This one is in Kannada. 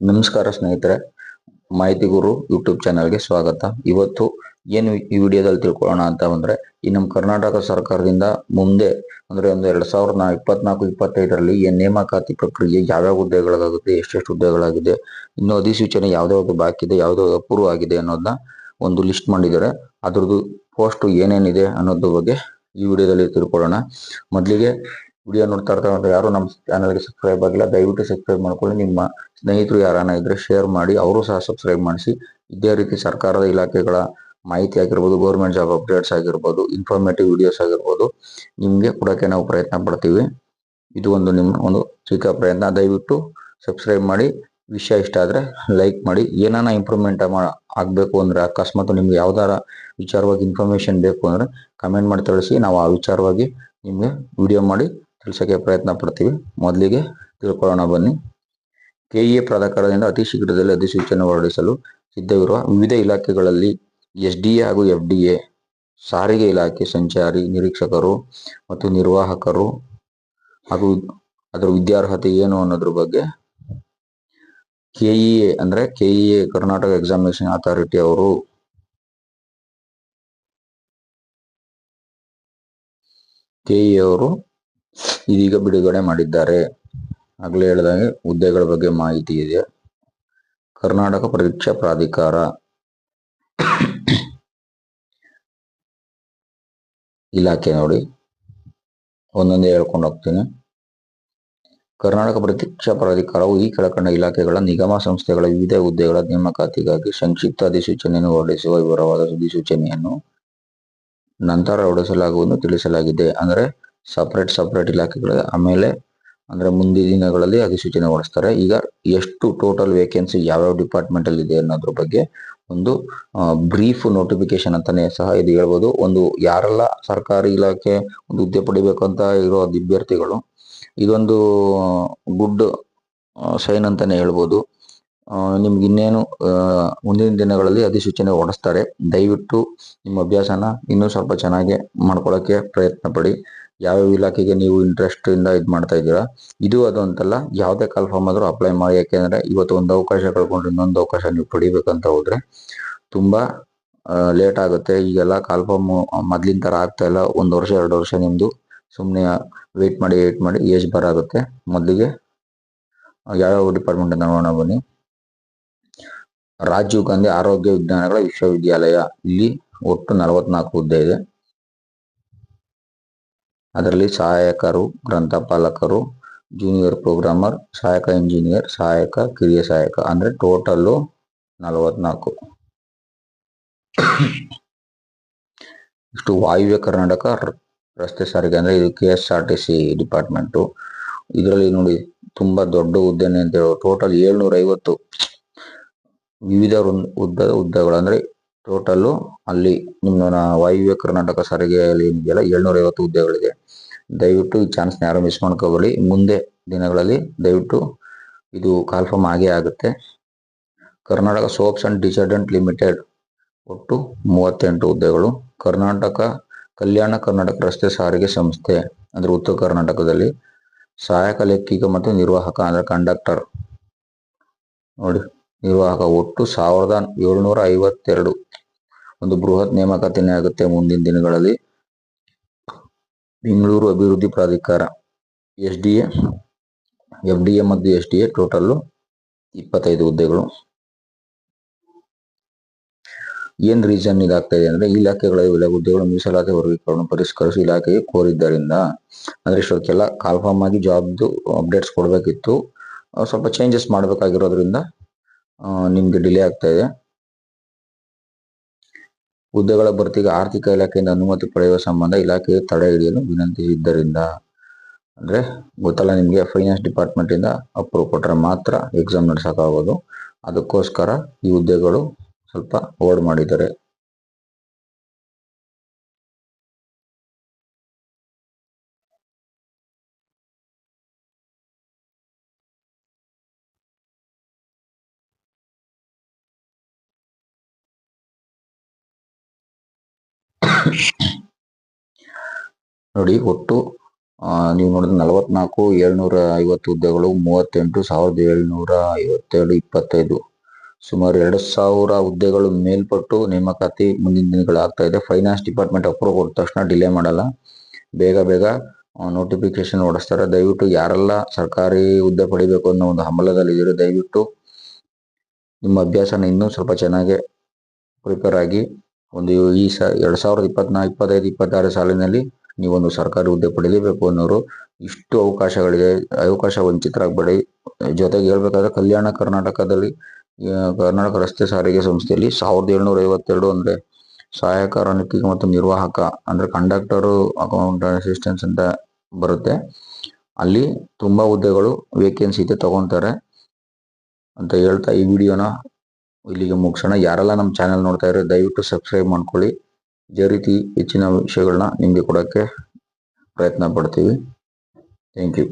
ನಮಸ್ಕಾರ ಸ್ನೇಹಿತರೆ, ಮಾಹಿತಿ ಗುರು ಯೂಟ್ಯೂಬ್ ಚಾನಲ್ಗೆ ಸ್ವಾಗತ. ಇವತ್ತು ಏನು ಈ ವಿಡಿಯೋದಲ್ಲಿ ತಿಳ್ಕೊಳ್ಳೋಣ ಅಂತ ಅಂದ್ರೆ ಈ ನಮ್ಮ ಕರ್ನಾಟಕ ಸರ್ಕಾರದಿಂದ ಮುಂದೆ ಅಂದ್ರೆ ಒಂದು ಎರಡ್ ಸಾವಿರದ ಇಪ್ಪತ್ನಾಲ್ಕು, ಇಪ್ಪತ್ತೈದರಲ್ಲಿ ಏನ್ ನೇಮಕಾತಿ ಪ್ರಕ್ರಿಯೆ ಯಾವ್ಯಾವ ಹುದ್ದೆಗಳಾಗುತ್ತೆ, ಎಷ್ಟೆಷ್ಟು ಹುದ್ದೆಗಳಾಗಿದೆ, ಇನ್ನು ಅಧಿಸೂಚನೆ ಯಾವ್ದಾವ್ದು ಬಾಕಿ ಇದೆ ಯಾವ್ದಾವ್ದು ಅಪೂರ್ವ ಆಗಿದೆ ಅನ್ನೋದನ್ನ ಒಂದು ಲಿಸ್ಟ್ ಮಾಡಿದ್ದಾರೆ. ಅದ್ರದ್ದು ಪೋಸ್ಟ್ ಏನೇನಿದೆ ಅನ್ನೋದ್ರ ಬಗ್ಗೆ ಈ ವಿಡಿಯೋದಲ್ಲಿ ತಿಳ್ಕೊಳ್ಳೋಣ. ಮೊದಲಿಗೆ ವಿಡಿಯೋ ನೋಡ್ತಾ ಇರ್ತಕ್ಕಂಥ ಯಾರು ನಮ್ಮ ಚಾನಲ್ಗೆ ಸಬ್ಸ್ಕ್ರೈಬ್ ಆಗಿಲ್ಲ, ದಯವಿಟ್ಟು ಸಬ್ಸ್ಕ್ರೈಬ್ ಮಾಡ್ಕೊಳ್ಳಿ. ನಿಮ್ಮ ಸ್ನೇಹಿತರು ಯಾರನ್ನ ಇದ್ರೆ ಶೇರ್ ಮಾಡಿ, ಅವರು ಸಹ ಸಬ್ಸ್ಕ್ರೈಬ್ ಮಾಡಿಸಿ. ಇದೇ ರೀತಿ ಸರ್ಕಾರದ ಇಲಾಖೆಗಳ ಮಾಹಿತಿ ಆಗಿರ್ಬೋದು ಗೌರ್ಮೆಂಟ್ ಜಾಬ್ ಅಪ್ಡೇಟ್ಸ್ ಆಗಿರ್ಬೋದು ಇನ್ಫಾರ್ಮೇಟಿವ್ ವಿಡಿಯೋಸ್ ಆಗಿರ್ಬೋದು, ನಿಮಗೆ ಕೊಡೋಕ್ಕೆ ನಾವು ಪ್ರಯತ್ನ ಪಡ್ತೀವಿ. ಇದು ಒಂದು ನಿಮ್ಮ ಒಂದು ಚಿಕ್ಕ ಪ್ರಯತ್ನ. ದಯವಿಟ್ಟು ಸಬ್ಸ್ಕ್ರೈಬ್ ಮಾಡಿ. ವಿಷಯ ಇಷ್ಟ ಆದ್ರೆ ಲೈಕ್ ಮಾಡಿ. ಏನಾನ ಇಂಪ್ರೂವ್ಮೆಂಟ್ ಆಗಬೇಕು ಅಂದ್ರೆ, ಅಕಸ್ಮಾತ್ ನಿಮ್ಗೆ ಯಾವ್ದಾರ ವಿಚಾರವಾಗಿ ಇನ್ಫಾರ್ಮೇಶನ್ ಬೇಕು ಅಂದ್ರೆ ಕಮೆಂಟ್ ಮಾಡಿ ತಿಳಿಸಿ. ನಾವು ಆ ವಿಚಾರವಾಗಿ ನಿಮಗೆ ವಿಡಿಯೋ ಮಾಡಿ ತಿಳಿಸೋಕೆ ಪ್ರಯತ್ನ ಪಡ್ತೀವಿ. ಮೊದಲಿಗೆ ತಿಳ್ಕೊಳ್ಳೋಣ ಬನ್ನಿ. ಕೆಇಎ ಪ್ರಾಧಿಕಾರದಿಂದ ಅತಿ ಶೀಘ್ರದಲ್ಲಿ ಅಧಿಸೂಚನೆ ಹೊರಡಿಸಲು ಸಿದ್ಧವಿರುವ ವಿವಿಧ ಇಲಾಖೆಗಳಲ್ಲಿ ಎಸ್ ಡಿ ಎ ಹಾಗೂ ಎಫ್ ಡಿ ಎ, ಸಾರಿಗೆ ಇಲಾಖೆ ಸಂಚಾರಿ ನಿರೀಕ್ಷಕರು ಮತ್ತು ನಿರ್ವಾಹಕರು ಹಾಗೂ ಅದರ ವಿದ್ಯಾರ್ಹತೆ ಏನು ಅನ್ನೋದ್ರ ಬಗ್ಗೆ ಕೆ ಇ ಎ ಅಂದ್ರೆ ಎ ಕರ್ನಾಟಕ ಎಕ್ಸಾಮಿನೇಷನ್ ಅಥಾರಿಟಿ ಅವರು ಕೆ ಇ ಅವರು ಇದೀಗ ಬಿಡುಗಡೆ ಮಾಡಿದ್ದಾರೆ. ಆಗಲೇ ಹೇಳಿದಾಗೆ ಹುದ್ದೆಗಳ ಬಗ್ಗೆ ಮಾಹಿತಿ ಇದೆ. ಕರ್ನಾಟಕ ಪರೀಕ್ಷಾ ಪ್ರಾಧಿಕಾರ ಇಲಾಖೆ ನೋಡಿ. ಒಂದೊಂದೇ ಹೇಳ್ಕೊಂಡು ಹೋಗ್ತೀನಿ. ಕರ್ನಾಟಕ ಪರೀಕ್ಷಾ ಪ್ರಾಧಿಕಾರವು ಈ ಕೆಳಕಂಡ ಇಲಾಖೆಗಳ ನಿಗಮ ಸಂಸ್ಥೆಗಳ ವಿವಿಧ ಹುದ್ದೆಗಳ ನೇಮಕಾತಿಗಾಗಿ ಸಂಕ್ಷಿಪ್ತ ಅಧಿಸೂಚನೆಯನ್ನು ಹೊರಡಿಸುವ ವಿವರವಾದ ಅಧಿಸೂಚನೆಯನ್ನು ನಂತರ ಹೊರಡಿಸಲಾಗುವುದು ತಿಳಿಸಲಾಗಿದೆ. ಅಂದ್ರೆ ಸಪರೇಟ್ ಸಪರೇಟ್ ಇಲಾಖೆಗಳ ಆಮೇಲೆ ಅಂದ್ರೆ ಮುಂದಿನ ದಿನಗಳಲ್ಲಿ ಅಧಿಸೂಚನೆ ಹೊರಡಿಸ್ತಾರೆ. ಈಗ ಎಷ್ಟು ಟೋಟಲ್ ವೇಕೆನ್ಸಿ ಯಾವ್ಯಾವ ಡಿಪಾರ್ಟ್ಮೆಂಟ್ ಅಲ್ಲಿ ಇದೆ ಅನ್ನೋದ್ರ ಬಗ್ಗೆ ಒಂದು ಬ್ರೀಫ್ ನೋಟಿಫಿಕೇಶನ್ ಅಂತಾನೆ ಸಹ ಇದು ಹೇಳ್ಬೋದು. ಒಂದು ಯಾರೆಲ್ಲ ಸರ್ಕಾರಿ ಇಲಾಖೆ ಒಂದು ಹುದ್ದೆ ಅಂತ ಇರೋ ಅಭ್ಯರ್ಥಿಗಳು, ಇದೊಂದು ಗುಡ್ ಸೈನ್ ಅಂತಾನೆ ಹೇಳ್ಬೋದು. ನಿಮ್ಗೆ ಇನ್ನೇನು ಮುಂದಿನ ದಿನಗಳಲ್ಲಿ ಅಧಿಸೂಚನೆ ಹೊರಡಿಸ್ತಾರೆ. ದಯವಿಟ್ಟು ನಿಮ್ಮ ಅಭ್ಯಾಸನ ಇನ್ನೂ ಸ್ವಲ್ಪ ಚೆನ್ನಾಗಿ ಮಾಡ್ಕೊಳ್ಳೋಕೆ ಪ್ರಯತ್ನ ಪಡಿ. ಯಾವ್ಯಾವ ಇಲಾಖೆಗೆ ನೀವು ಇಂಟ್ರೆಸ್ಟ್ ಇಂದ ಇದು ಮಾಡ್ತಾ ಇದ್ದೀರಾ? ಇದು ಅದು ಅಂತಲ್ಲ, ಯಾವುದೇ ಕಾಲ್ಫಾರ್ಮ್ ಆದರೂ ಅಪ್ಲೈ ಮಾಡಿ, ಯಾಕೆಂದ್ರೆ ಇವತ್ತು ಒಂದು ಅವಕಾಶ ಕಳ್ಕೊಂಡ್ರೆ ಇನ್ನೊಂದು ಅವಕಾಶ ನೀವು ಪಡಿಬೇಕಂತ ಹೋದ್ರೆ ತುಂಬಾ ಲೇಟ್ ಆಗುತ್ತೆ. ಈಗೆಲ್ಲ ಕಾಲ್ಫಾರ್ಮ್ ಮೊದ್ಲಿನ ತರ ಆಗ್ತಾ ಇಲ್ಲ. ಒಂದು ವರ್ಷ, ಎರಡು ವರ್ಷ ನಿಮ್ದು ಸುಮ್ಮನೆ ವೇಟ್ ಮಾಡಿ ವೇಟ್ ಮಾಡಿ ಏಜ್ ಬರಾಗುತ್ತೆ. ಮೊದಲಿಗೆ ಯಾವ್ಯಾವ ಡಿಪಾರ್ಟ್ಮೆಂಟ್ ಅಂತ ನೋಡೋಣ ಬನ್ನಿ. ರಾಜೀವ್ ಗಾಂಧಿ ಆರೋಗ್ಯ ವಿಜ್ಞಾನಗಳ ವಿಶ್ವವಿದ್ಯಾಲಯ. ಇಲ್ಲಿ ಒಟ್ಟು ನಲವತ್ನಾಲ್ಕು ಹುದ್ದೆ ಇದೆ. ಅದರಲ್ಲಿ ಸಹಾಯಕರು, ಗ್ರಂಥಪಾಲಕರು ಜೂನಿಯರ್ ಪ್ರೋಗ್ರಾಮರ್ ಸಹಾಯಕ ಇಂಜಿನಿಯರ್ ಸಹಾಯಕ, ಕಿರಿಯ ಸಹಾಯಕ, ಅಂದ್ರೆ ಟೋಟಲ್ಲು ನಲವತ್ನಾಲ್ಕು. ಇಷ್ಟು ವಾಯುವ್ಯ ಕರ್ನಾಟಕ ರಸ್ತೆ ಸಾರಿಗೆ ಅಂದ್ರೆ ಇದು K S R T C department ಇದರಲ್ಲಿ ನೋಡಿ ತುಂಬಾ ದೊಡ್ಡ ಹುದ್ದೆನೆ ಅಂತ ಹೇಳೋ ಟೋಟಲ್ ಏಳ್ನೂರ ಐವತ್ತು ವಿವಿಧ ಉದ್ದ, ಉದ್ದಗಳು ಅಂದ್ರೆ ಟೋಟಲ್ಲು ಅಲ್ಲಿ ನಿಮ್ಮ ವಾಯುವ್ಯ ಕರ್ನಾಟಕ ಸಾರಿಗೆಯಲ್ಲಿ ಏನಿದೆಯಲ್ಲ ಏಳ್ನೂರ ಐವತ್ತು ಹುದ್ದೆಗಳಿದೆ. ದಯವಿಟ್ಟು ಈ ಚಾನ್ಸ್ನ ಯಾರು ಮಿಸ್ ಮಾಡ್ಕೋಬೇಡಿ. ಮುಂದೆ ದಿನಗಳಲ್ಲಿ ದಯವಿಟ್ಟು ಇದು ಕಾಲ್ಫಾರ್ಮ್ ಆಗೇ ಆಗುತ್ತೆ. Karnataka soaps and detergent limited ಒಟ್ಟು ಮೂವತ್ತೆಂಟು ಹುದ್ದೆಗಳು. ಕರ್ನಾಟಕ ಕಲ್ಯಾಣ ಕರ್ನಾಟಕ ರಸ್ತೆ ಸಾರಿಗೆ ಸಂಸ್ಥೆ, ಅಂದರೆ ಉತ್ತರ ಕರ್ನಾಟಕದಲ್ಲಿ ಸಹಾಯಕ ಲೆಕ್ಕಿಗ ಮತ್ತು ನಿರ್ವಾಹಕ, ಅಂದ್ರೆ ಕಂಡಕ್ಟರ್ ನೋಡಿ. ನಿರ್ವಾಹಕ ಒಟ್ಟು ಸಾವಿರದ ಏಳ್ನೂರ ಐವತ್ತೆರಡು. ಒಂದು ಬೃಹತ್ ನೇಮಕಾತಿನೇ ಆಗುತ್ತೆ ಮುಂದಿನ ದಿನಗಳಲ್ಲಿ. ಬೆಂಗಳೂರು ಅಭಿವೃದ್ಧಿ ಪ್ರಾಧಿಕಾರ S D A F D A ಮತ್ತು ಎಸ್ ಡಿ ಎ ಟೋಟಲ್ಲು ಇಪ್ಪತ್ತೈದು ಹುದ್ದೆಗಳು. ಏನ್ ರೀಸನ್ ಇದಾಗ್ತಾ ಇದೆ ಅಂದ್ರೆ ಇಲಾಖೆಗಳ ಹುದ್ದೆಗಳು ಮೀಸಲಾತಿ ವರ್ಗೀಕರಣ ಪರಿಷ್ಕರಿಸಿ ಇಲಾಖೆಗೆ ಕೋರಿದ್ದರಿಂದ ಅಂದ್ರೆ ಇಷ್ಟೊತ್ತಿಗೆಲ್ಲ ಕಾಲ್ಫಾರ್ಮ್ ಆಗಿ ಜಾಬ್ದು ಅಪ್ಡೇಟ್ಸ್ ಕೊಡಬೇಕಿತ್ತು. ಸ್ವಲ್ಪ ಚೇಂಜಸ್ ಮಾಡಬೇಕಾಗಿರೋದ್ರಿಂದ ನಿಮ್ಗೆ ಡಿಲೇ ಆಗ್ತಾ ಇದೆ. ಹುದ್ದೆಗಳ ಭರ್ತಿಗೆ ಆರ್ಥಿಕ ಇಲಾಖೆಯಿಂದ ಅನುಮತಿ ಪಡೆಯುವ ಸಂಬಂಧ ಇಲಾಖೆಗೆ ತಡೆ ಹಿಡಿಯಲು ವಿನಂತಿಸಿದ್ದರಿಂದ ಅಂದ್ರೆ ಗೊತ್ತಲ್ಲ ನಿಮಗೆ ಫೈನಾನ್ಸ್ ಡಿಪಾರ್ಟ್ಮೆಂಟ್ ಇಂದ ಅಪ್ರೂವ್ ಕೊಟ್ಟರೆ ಮಾತ್ರ ಎಕ್ಸಾಮ್ ನಡೆಸಕ್ಕಾಗೋದು. ಅದಕ್ಕೋಸ್ಕರ ಈ ಹುದ್ದೆಗಳು ಸ್ವಲ್ಪ ಹೋಲ್ಡ್ ಮಾಡಿದ್ದಾರೆ. ನೋಡಿ, ಒಟ್ಟು ನೀವು ನೋಡಿದ್ರೆ ನಲವತ್ನಾಲ್ಕು ಏಳ್ನೂರ ಐವತ್ತು ಹುದ್ದೆಗಳು ಮೂವತ್ತೆಂಟು, ಸಾವಿರದ ಏಳ್ನೂರ ಐವತ್ತೇಳು ಇಪ್ಪತ್ತೈದು. ಸುಮಾರು ಎರಡು ಸಾವಿರ ಹುದ್ದೆಗಳು ಮೇಲ್ಪಟ್ಟು ನೇಮಕಾತಿ ಮುಂದಿನ ದಿನಗಳು ಆಗ್ತಾ ಇದೆ. ಫೈನಾನ್ಸ್ ಡಿಪಾರ್ಟ್ಮೆಂಟ್ ಅಪ್ರೂವ್ ಕೊಟ್ಟ ತಕ್ಷಣ ಡಿಲೇ ಮಾಡಲ್ಲ. ಬೇಗ ಬೇಗ ನೋಟಿಫಿಕೇಶನ್ ಹೊಡಿಸ್ತಾರೆ. ದಯವಿಟ್ಟು ಯಾರೆಲ್ಲ ಸರ್ಕಾರಿ ಹುದ್ದೆ ಪಡಿಬೇಕು ಅನ್ನೋ ಒಂದು ಹಂಬಲದಲ್ಲಿ ಇದ್ದೀರೋ ದಯವಿಟ್ಟು ನಿಮ್ಮ ಅಭ್ಯಾಸನ ಇನ್ನೂ ಸ್ವಲ್ಪ ಚೆನ್ನಾಗಿ ಪ್ರಿಪೇರ್ ಆಗಿ ಒಂದು ಈ ಸ ಎರಡು ಸಾವಿರದ ಇಪ್ಪತ್ನಾಲ್ಕು ಇಪ್ಪತ್ತೈದು, ಇಪ್ಪತ್ತಾರು ಸಾಲಿನಲ್ಲಿ ನೀವೊಂದು ಸರ್ಕಾರಿ ಹುದ್ದೆ ಪಡಿಲೇಬೇಕು ಅನ್ನೋರು ಇಷ್ಟು ಅವಕಾಶಗಳಿದೆ. ಅವಕಾಶ ವಂಚಿತರಾಗಬೇಡಿ ಜೊತೆಗೆ ಹೇಳ್ಬೇಕಾದ್ರೆ ಕಲ್ಯಾಣ ಕರ್ನಾಟಕದಲ್ಲಿ ಕರ್ನಾಟಕ ರಸ್ತೆ ಸಾರಿಗೆ ಸಂಸ್ಥೆಯಲ್ಲಿ ಸಾವಿರದ ಏಳ್ನೂರ ಐವತ್ತೆರಡು ಅಂದ್ರೆ ಸಹಾಯಕ ರಣಕಿಕ ಮತ್ತು ನಿರ್ವಾಹಕ ಅಂದ್ರೆ ಕಂಡಕ್ಟರ್ ಅಕೌಂಟ್ ಅಸಿಸ್ಟೆನ್ಸ್ ಅಂತ ಬರುತ್ತೆ. ಅಲ್ಲಿ ತುಂಬಾ ಹುದ್ದೆಗಳು ವೇಕೆನ್ಸಿ ಇದೆ ತಗೊಂತಾರೆ ಅಂತ ಹೇಳ್ತಾ ಈ ವಿಡಿಯೋನ ಇಲ್ಲಿಗೆ ಮುಗಿಸೋಣ. ಯಾರೆಲ್ಲ ನಮ್ಮ ಚಾನೆಲ್ ನೋಡ್ತಾ ಇರೋ ದಯವಿಟ್ಟು ಸಬ್ಸ್ಕ್ರೈಬ್ ಮಾಡ್ಕೊಳ್ಳಿ. ಇದೇ ರೀತಿ ಹೆಚ್ಚಿನ ವಿಷಯಗಳನ್ನ ನಿಮಗೆ ಕೊಡೋಕ್ಕೆ ಪ್ರಯತ್ನ ಪಡ್ತೀವಿ. Thank you